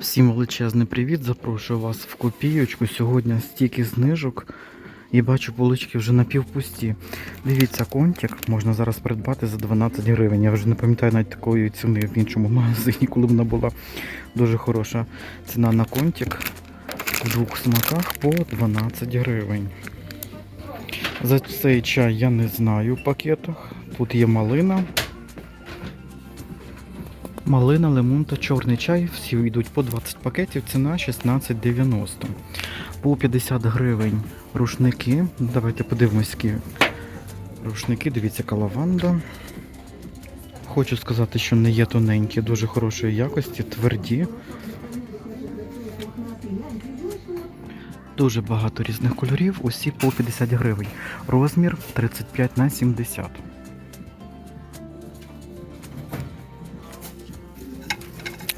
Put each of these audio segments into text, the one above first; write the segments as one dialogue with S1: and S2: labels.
S1: Всім величезний привіт! Запрошую вас в копійочку. Сьогодні стільки знижок. І бачу, полички вже напівпусті. Дивіться, контик можна зараз придбати за 12 гривень. Я вже не пам'ятаю навіть такої ціни в іншому магазині, коли вона була дуже хороша ціна на контик в двох смаках по 12 гривень. За цей чай я не знаю в пакетах. Тут є малина. Малина, лимон та чорний чай. Всі йдуть по 20 пакетів, ціна 16,90. По 50 гривень рушники. Давайте подивимось, які рушники. Дивіться, калаванда. Хочу сказати, що не є тоненькі, дуже хорошої якості, тверді. Дуже багато різних кольорів, усі по 50 гривень. Розмір 35 на 70.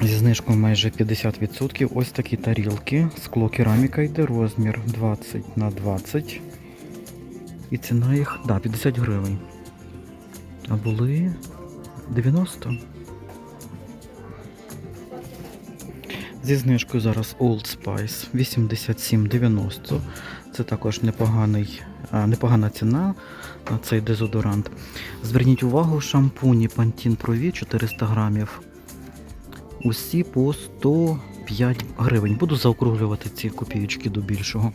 S1: Зі знижкою майже 50%. Ось такі тарілки. Скло кераміка йде, розмір 20 на 20. І ціна їх, да, 50 гривень. А були 90. Зі знижкою зараз Old Spice 87,90. Це також непоганий, а, непогана ціна на цей дезодорант. Зверніть увагу, шампуні Pantene Pro V 400 грамів. Усі по 105 гривень. Буду заокруглювати ці копійочки до більшого.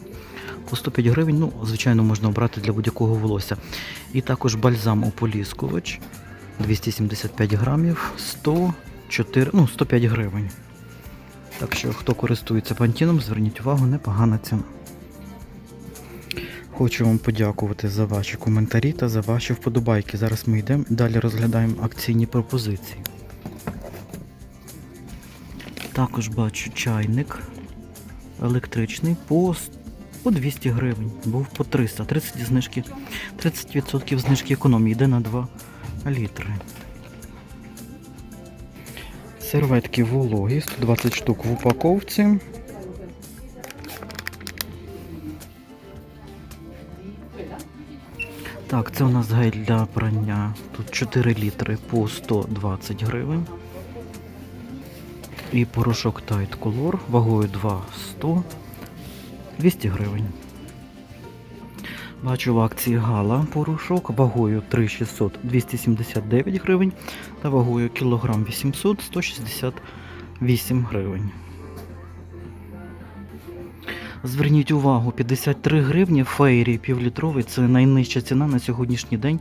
S1: По 105 гривень, ну, звичайно, можна обрати для будь-якого волосся. І також бальзам ополіскувач 275 грамів, 104, ну, 105 гривень. Так що, хто користується пантіном, зверніть увагу, непогана ціна. Хочу вам подякувати за ваші коментарі та за ваші вподобайки. Зараз ми йдемо і далі розглядаємо акційні пропозиції. Також бачу чайник електричний по, по 200 гривень. Був по 300. 30 знижки, 30% знижки економії йде на 2 літри. Серветки вологі, 120 штук в упаковці. Так, це у нас гель для прання. Тут 4 літри по 120 гривень. І порошок Tide Color вагою 2,100 200 гривень. Бачу в акції Гала порошок вагою 3,600 279 гривень та вагою кілограм 800 168 гривень. Зверніть увагу, 53 гривні фейрі півлітровий це найнижча ціна на сьогоднішній день,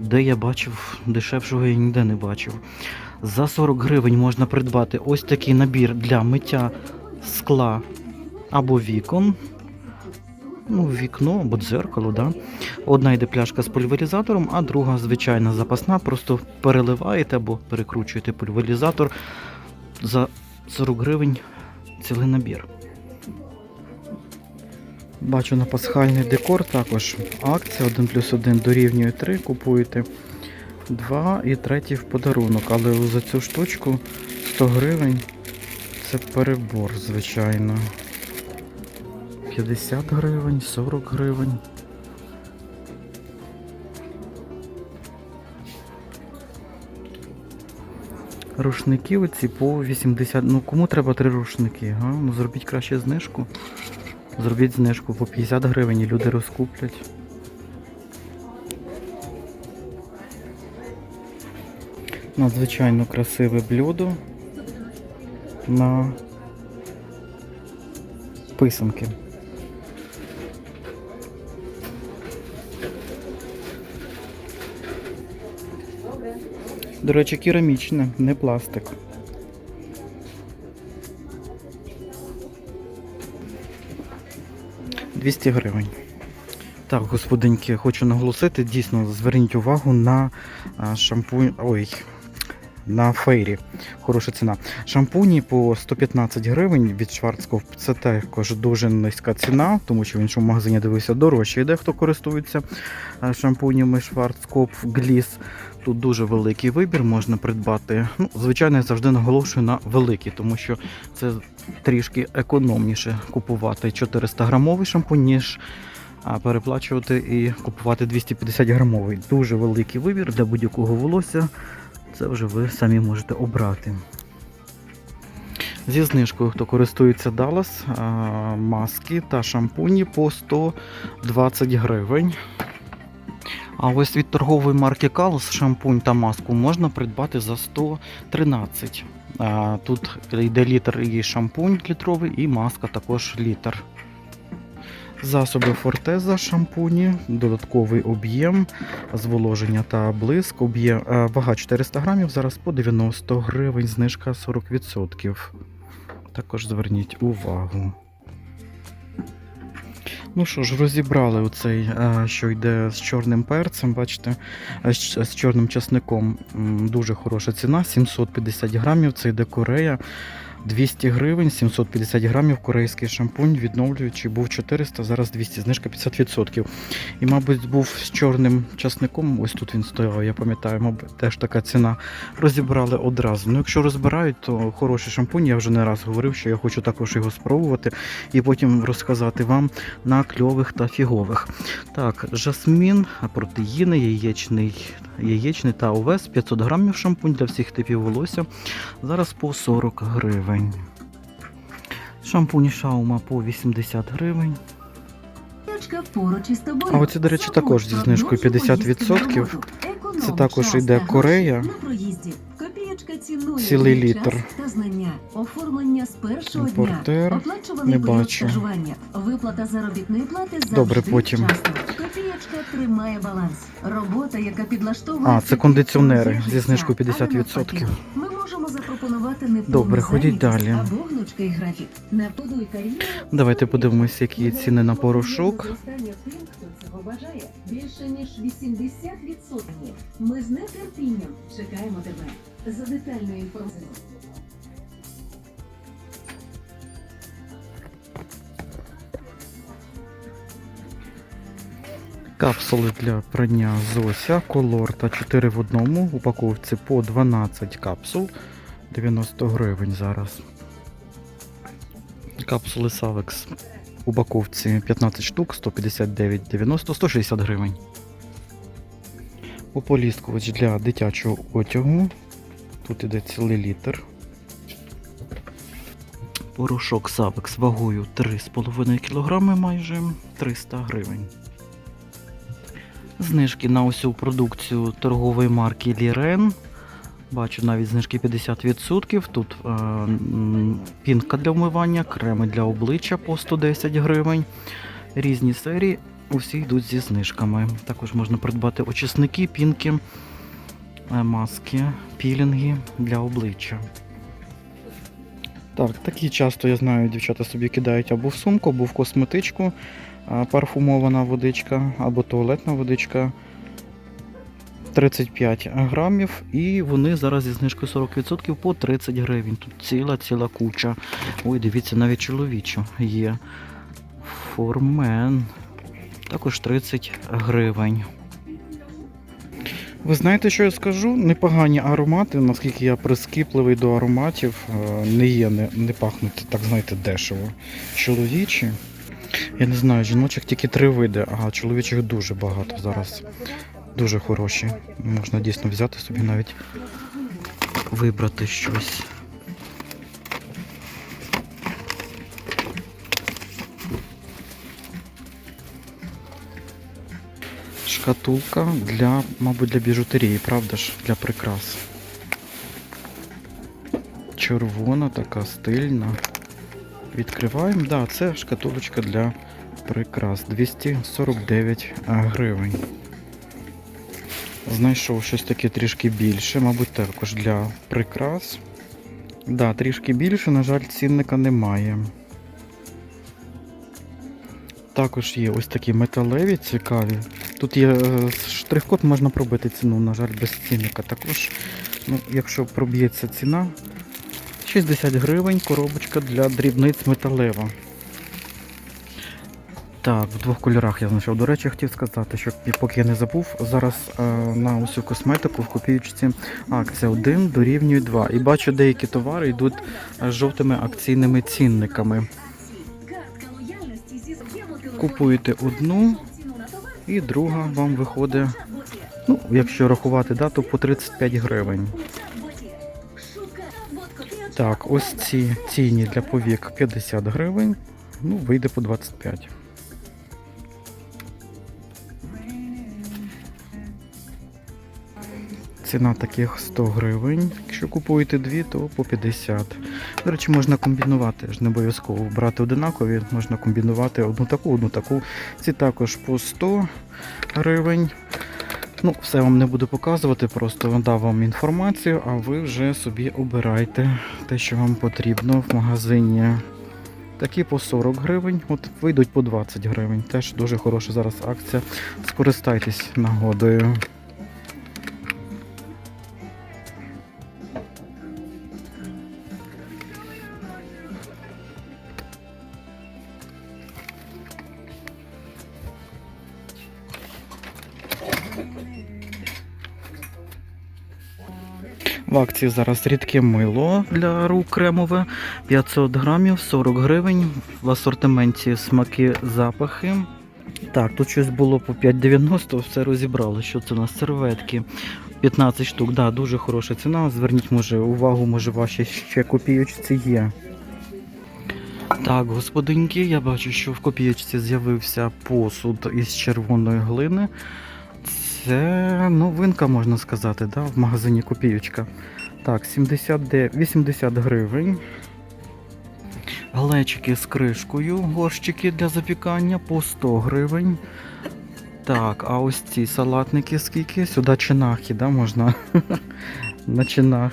S1: де я бачив дешевшого я ніде не бачив. За 40 гривень можна придбати ось такий набір для миття скла або вікон. Ну, вікно або дзеркало, да. Одна йде пляшка з пульверизатором, а друга звичайна запасна. Просто переливаєте або перекручуєте пульверизатор за 40 гривень цілий набір. Бачу на пасхальний декор також акція 1 плюс 1 дорівнює 3. Купуєте 2 і третій в подарунок. Але за цю штучку 100 гривень це перебор, звичайно. 50 гривень, 40 гривень. Рушники оці по 80. Ну кому треба три рушники? Га? Ну зробіть краще знижку. Зробіть знижку по 50 гривень і люди розкуплять. Надзвичайно красиве блюдо на писанки. До речі, керамічне, не пластик. Двісті гривень. Так, господинки, хочу наголосити, дійсно, зверніть увагу на шампунь. Ой, на фейрі. Хороша ціна. Шампуні по 115 гривень від Schwarzkopf. Це також дуже низька ціна, тому що в іншому магазині дивився дорожче. Йде хто користується шампунями Schwarzkopf Gliss. Тут дуже великий вибір, можна придбати. Ну, звичайно, я завжди наголошую на великий, тому що це трішки економніше купувати 400 грамовий шампунь, ніж переплачувати і купувати 250 грамовий. Дуже великий вибір для будь-якого волосся. Це вже ви самі можете обрати. Зі знижкою, хто користується Dallas, маски та шампуні по 120 гривень. А ось від торгової марки Calus шампунь та маску можна придбати за 113. А, Тут йде літр і шампунь літровий, і маска також літр. Засоби Фортеза шампуні, додатковий об'єм, зволоження та блиск. Об'єм, е, вага 400 грамів, зараз по 90 гривень, знижка 40%. Також зверніть увагу. Ну що ж, розібрали оцей, е, що йде з чорним перцем, бачите, е, з чорним часником. Дуже хороша ціна, 750 грамів, це йде Корея. 200 гривень, 750 грамів корейський шампунь, відновлюючий, був 400, зараз 200, знижка 50%. І, мабуть, був з чорним часником, ось тут він стояв, я пам'ятаю, мабуть, теж така ціна. Розібрали одразу. Ну, якщо розбирають, то хороший шампунь, я вже не раз говорив, що я хочу також його спробувати і потім розказати вам на кльових та фігових. Так, жасмін, протеїни, яєчний, яєчний та овес, 500 грамів шампунь для всіх типів волосся. Зараз по 40 гривень. Шампунь Шаума по 80 гривень. А оце, до речі, також зі знижкою 50%. Це також йде Корея. Цілий літр.
S2: Оформлення з першого
S1: Імпортер.
S2: дня.
S1: Не бачу.
S2: Виплата заробітної плати
S1: Добре, потім.
S2: Тримає баланс. Робота, яка підлаштовує
S1: А, це кондиціонери зі знижкою 50%.
S2: Ми можемо запропонувати не
S1: Добре, ходіть далі.
S2: або гнучкий графік. На ходу і кар'єру
S1: Давайте подивимось, які ціни на порошок.
S2: Зростання тим, хто цього бажає. Більше ніж 80%. Ми з нетерпінням чекаємо тебе. За детальною інформацією.
S1: Капсули для прання Зося, колор та 4 в одному. Упаковці по 12 капсул. 90 гривень зараз. Капсули. В упаковці 15 штук, 159,90, 160 гривень. Ополіскувач для дитячого одягу. Тут іде цілий літр. Порошок Savex вагою 3,5 кг майже 300 гривень. Знижки на усю продукцію торгової марки Лірен. Бачу навіть знижки 50%. Тут е, пінка для вмивання, креми для обличчя по 110 гривень. Різні серії, усі йдуть зі знижками. Також можна придбати очисники, пінки, е, маски, пілінги для обличчя. Так, такі часто я знаю, дівчата собі кидають або в сумку, або в косметичку парфумована водичка, або туалетна водичка. 35 грамів, і вони зараз зі знижкою 40% по 30 гривень. Тут ціла ціла куча. Ой, дивіться, навіть чоловічу є. Формен. Також 30 гривень. Ви знаєте, що я скажу? Непогані аромати, наскільки я прискіпливий до ароматів, е, не є, не, не пахнуть, так знаєте, дешево. Чоловічі. Я не знаю, жіночих тільки три види, а чоловічих дуже багато зараз. Дуже хороші. Можна дійсно взяти собі навіть вибрати щось. Шкатулка для, мабуть, для біжутерії, правда ж? Для прикрас. Червона така стильна. Відкриваємо. Да, це шкатулочка для прикрас. 249 гривень. Знайшов щось таке трішки більше, мабуть, також для прикрас. Да, трішки більше, на жаль, цінника немає. Також є ось такі металеві цікаві. Тут є е, штрих-код, можна пробити ціну, на жаль, без цінника. Також, ну, якщо проб'ється ціна, 60 гривень коробочка для дрібниць металева. Так, в двох кольорах я знайшов. До речі, хотів сказати, що поки я не забув, зараз е, на усю косметику в копіючці акція 1 дорівнює 2. І бачу, деякі товари йдуть е, з жовтими акційними цінниками. Купуєте одну і друга вам виходить, ну, якщо рахувати дату, по 35 гривень. Так, ось ці тіні для повік 50 гривень. Ну, вийде по 25. Ціна таких 100 гривень. Якщо купуєте дві, то по 50. До речі, можна комбінувати, ж не обов'язково брати одинакові, можна комбінувати одну таку, одну таку. Ці також по 100 гривень. Ну, все вам не буду показувати, просто дав вам інформацію, а ви вже собі обирайте те, що вам потрібно в магазині. Такі по 40 гривень, от вийдуть по 20 гривень. Теж дуже хороша зараз акція. Скористайтесь нагодою. В акції зараз рідке мило для рук кремове 500 грамів, 40 гривень. В асортименті смаки, запахи. Так, тут щось було по 5,90, все розібрали. Що це у нас? Серветки. 15 штук, да, дуже хороша ціна. Зверніть, може, увагу, може, ваші ще копійочці є. Так, господинки, я бачу, що в копійочці з'явився посуд із червоної глини. Це новинка, можна сказати, да, в магазині Копійочка. Так, 79, 80 гривень. Глечики з кришкою, горщики для запікання по 100 гривень. Так, а ось ці салатники скільки? Сюди чинахи, да, можна? На чинах.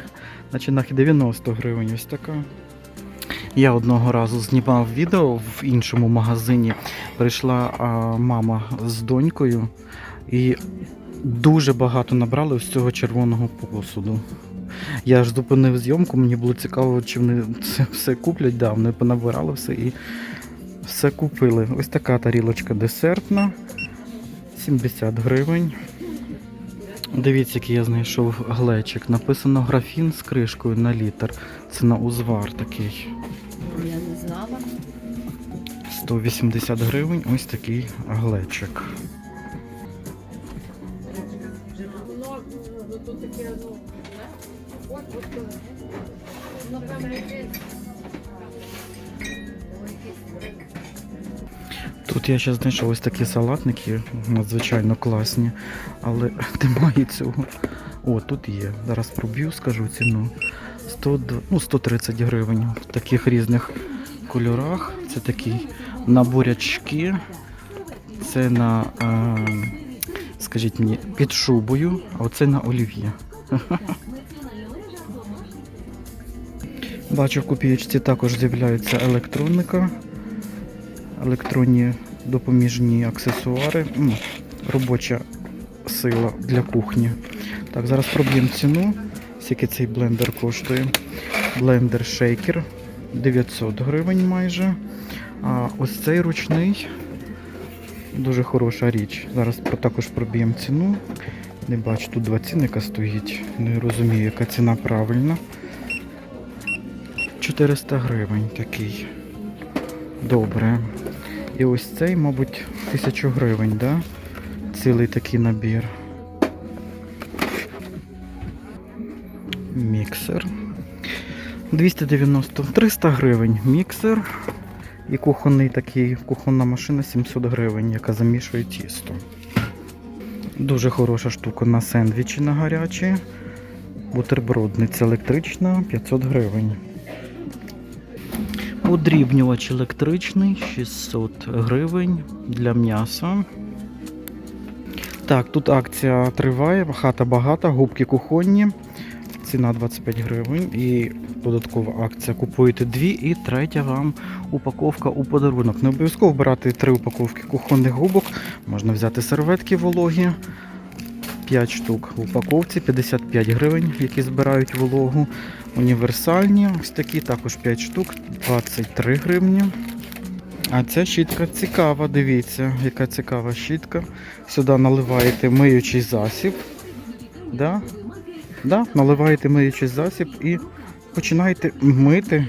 S1: На чинахи 90 гривень ось така. Я одного разу знімав відео в іншому магазині. Прийшла а, мама з донькою і дуже багато набрали ось цього червоного посуду. Я ж зупинив зйомку, мені було цікаво, чи вони це все куплять. Да, вони понабирали все і все купили. Ось така тарілочка десертна. 70 гривень. Дивіться, який я знайшов глечик. Написано графін з кришкою на літр. Це на узвар такий.
S3: Я не знала.
S1: 180 гривень ось такий глечик.
S3: Тут
S1: я ще знайшов ось такі салатники, надзвичайно класні, але немає цього. О, тут є. Зараз проб'ю, скажу ціну. 100, ну, 130 гривень в таких різних кольорах. Це такі на бурячки. Це на, е, скажіть мені, під шубою, а оце на олів'є. Бачу, в копієчці також з'являється електроніка, електронні допоміжні аксесуари, М, робоча сила для кухні. Так, зараз проб'ємо ціну. Скільки цей блендер коштує. Блендер шейкер 900 гривень майже. А ось цей ручний дуже хороша річ. Зараз також проб'ємо ціну. Не бачу, тут два цінника стоїть. Не розумію, яка ціна правильна. 400 гривень такий. Добре. І ось цей, мабуть, 1000 гривень, да? Цілий такий набір. Міксер. 290, 300 гривень міксер. І кухонний такий, кухонна машина 700 гривень, яка замішує тісто. Дуже хороша штука на сендвічі на гарячі. Бутербродниця електрична 500 гривень. Удрібнювач електричний 600 гривень для м'яса. Так, тут акція триває, хата багата, губки кухонні. Ціна 25 гривень. І додаткова акція. Купуєте дві і третя вам упаковка у подарунок. Не обов'язково брати три упаковки кухонних губок. Можна взяти серветки вологі. 5 штук в упаковці, 55 гривень, які збирають вологу. Універсальні, ось такі, також 5 штук, 23 гривні. А ця щітка цікава, дивіться, яка цікава щітка. Сюди наливаєте миючий засіб. Да? Да? Наливаєте миючий засіб і починаєте мити.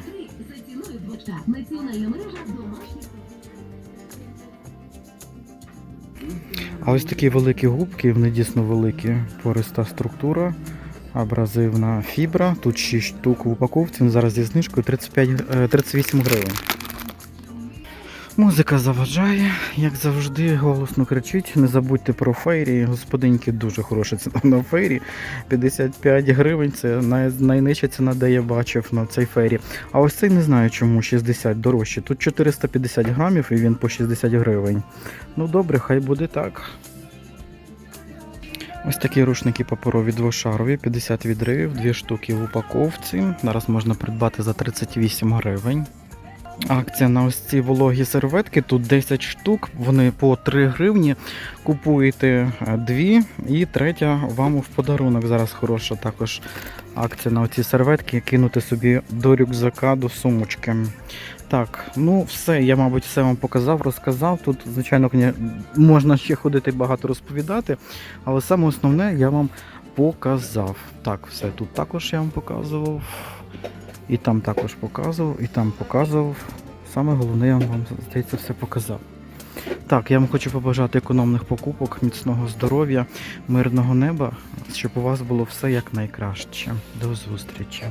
S1: А ось такі великі губки, вони дійсно великі, пориста структура. Абразивна фібра. Тут 6 штук в упаковці. Зараз зі знижкою 35, е, 38 гривень. Музика заважає, як завжди, голосно кричить. Не забудьте про фейрі. Господинки дуже хороша ціна на фейрі. 55 гривень це най, найнижча ціна, де я бачив на цей фейрі. А ось цей не знаю чому 60 дорожче. Тут 450 грамів і він по 60 гривень. Ну добре, хай буде так. Ось такі рушники паперові двошарові, 50 відривів, 2 штуки в упаковці. Зараз можна придбати за 38 гривень. Акція на ось ці вологі серветки. Тут 10 штук, вони по 3 гривні. Купуєте е, дві і третя вам в подарунок. Зараз хороша також акція на оці серветки, кинути собі до рюкзака, до сумочки. Так, ну все, я, мабуть, все вам показав, розказав. Тут, звичайно, можна ще ходити багато розповідати, але саме основне я вам показав. Так, все тут також я вам показував. І там також показував, і там показував. Саме головне, я вам здається, все показав. Так, я вам хочу побажати економних покупок, міцного здоров'я, мирного неба, щоб у вас було все як найкраще. До зустрічі!